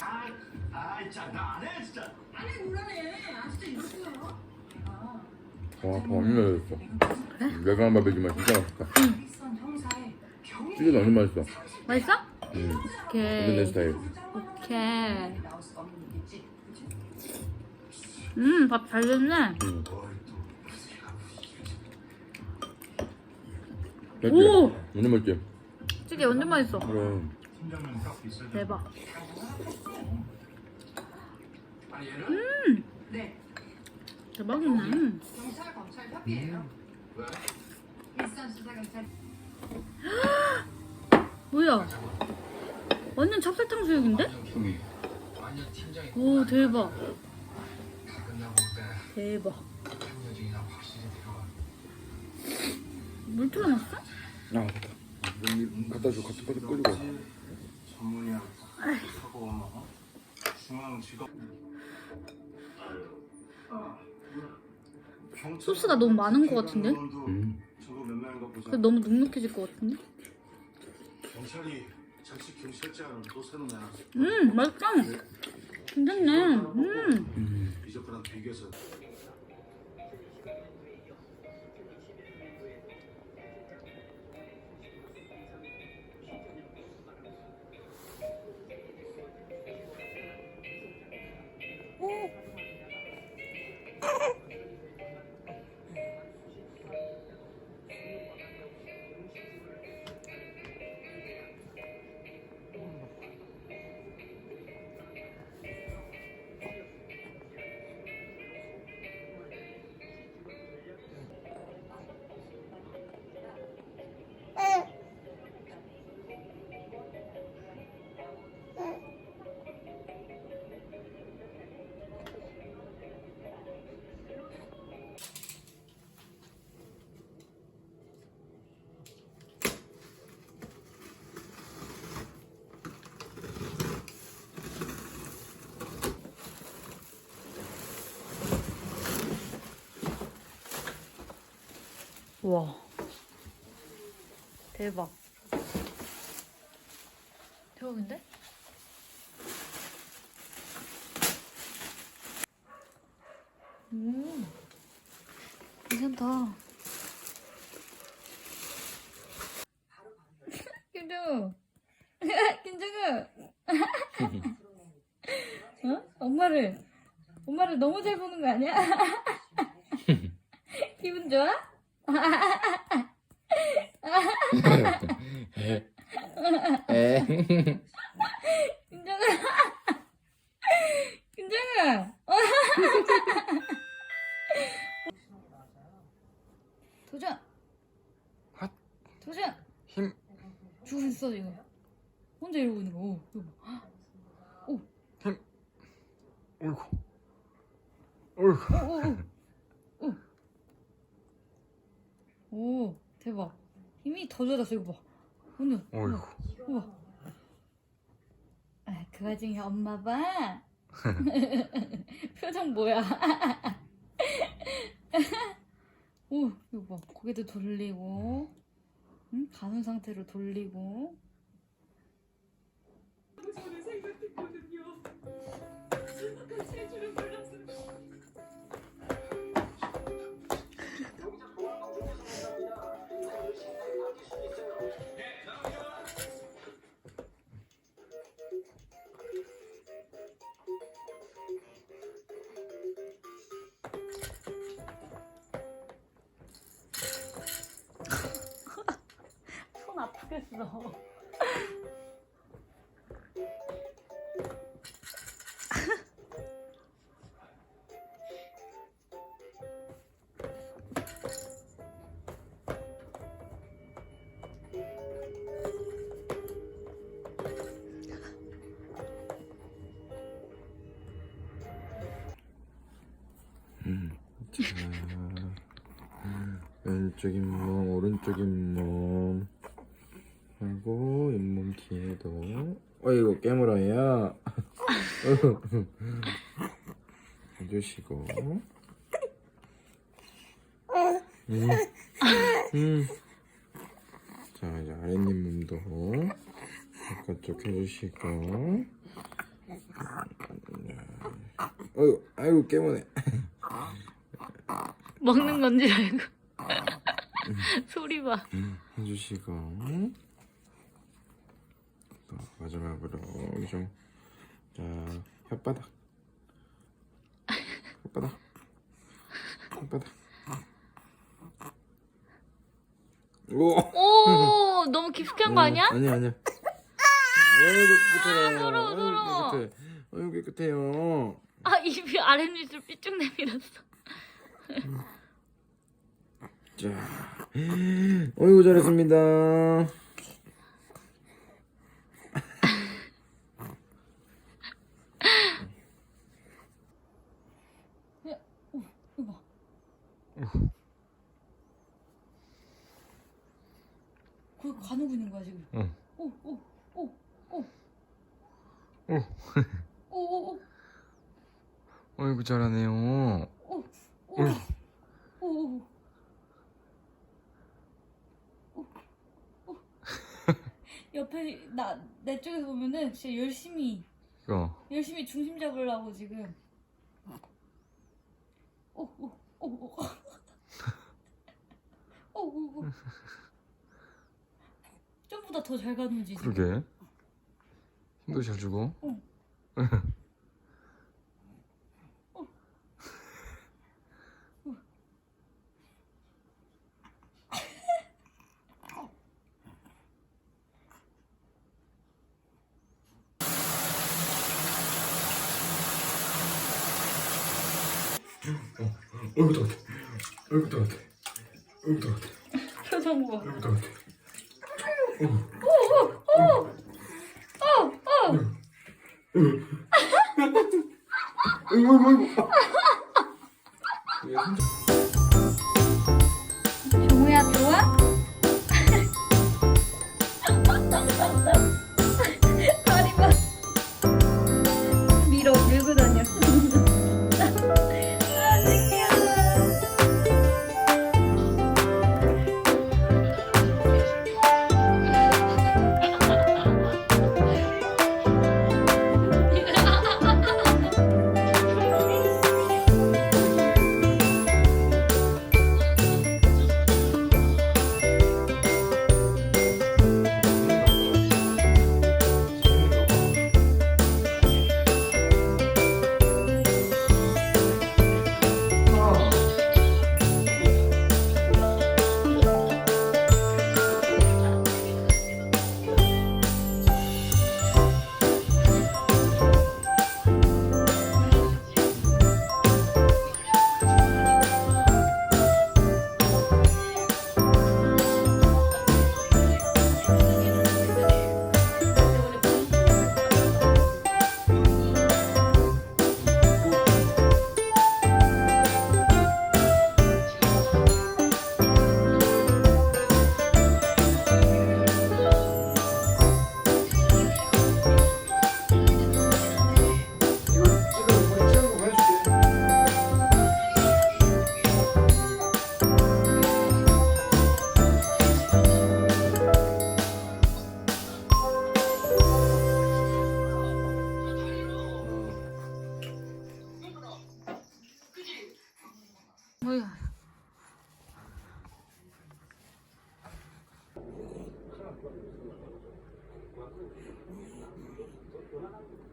아이 장난 안해 진짜. 아니 뭐라네 아 진짜 이랬어요 아 와, 더 맛있어. 내가 밥해주면 진짜 맛있다. 비싼 형사의 맛있어. 맛있어? 음, 완전 내 오케이. 스타일. 오케이. 나올 수 없는 얘기지 그치? 음, 밥 잘 됐네. 음. 오! 맛있지? 완전 맛있지? 찌개 완전 맛있어. 그럼. 대박. 얘는 음, 네 대박이네. 경찰 검찰 협의예요 왜? 일산 수사 경찰 뭐야? 완전 찹쌀탕 수육인데? 음. 오, 대박. 대박. 물 틀어놨어? 아. 여기 갖다 줘. 갖다 끓이고. 전문이야. 하고 뭐 중앙 직업. 소스가 너무 많은 것 같은데? 음. 저거 몇 명인가 보자. 그래서 너무 눅눅해질 것 같은데? 경찰이 자칫 경찰장을 또 새로 내놨어. 음, 맛있다. 괜찮네. 음. 음. 이적과랑 비교해서 와. 대박. 대박인데? 음. 괜찮다. 김정우. 김정우. 어? 엄마를 엄마를 너무 잘 보는 거 아니야? 기분 좋아? 에. 김정아. 김정아. 도전. 핫. 도전. 힘. 있어 지금. 혼자 이러고 있는 거. 오, 이거 봐. 어이구. 어이구. 오, 오, 오. 오. 오, 대박. 힘이 더 좋아졌어 이거 봐. 완전. 어이구. 우와. 아, 그 와중에 엄마 봐. 표정 뭐야? 오, 이거 봐. 고개도 돌리고, 응? 가는 상태로 돌리고. 손 아프겠어. 음. 자. 왼쪽 잇몸, 오른쪽 잇몸. 하고, 잇몸 뒤에도. 어이구, 깨물어야. 해주시고. 음. 음. 자, 이제 아랫입 몸도 바깥쪽 해주시고. 어이구 아이고 깨무네 먹는 건지 알고. 소리 봐. 해주시고 또 마지막으로 좀자 혓바닥. 혓바닥. 혓바닥. 오! 오, 너무 깊게 한거 아니야? 아니야 아니야. 어이구 깨끗해요 더러워, 더러워. 어이구 깨끗해 어이구 깨끗해요. 아, 입이 아랫입술 삐쭉 내밀었어. 자 어이구 잘했습니다 이거 봐. 가누고 있는 거야 지금. 응. 오, 오, 오, 오. 오. 오, 오, 오, 어이구 잘하네요 오, 오, 오, 오. 옆에 나 내 쪽에서 보면은 진짜 열심히 이거 열심히 중심 잡으려고 지금. 오, 오, 오, 오. 오, 오, 오. 좀보다 더 잘 가는지 지금. 그러게. 힘도 잘 주고. 응. 어이구 따뜻해 어이구 따뜻해 어이구 따뜻해 표정 봐. 어이구 따뜻 해 어이구 어이구 어 thank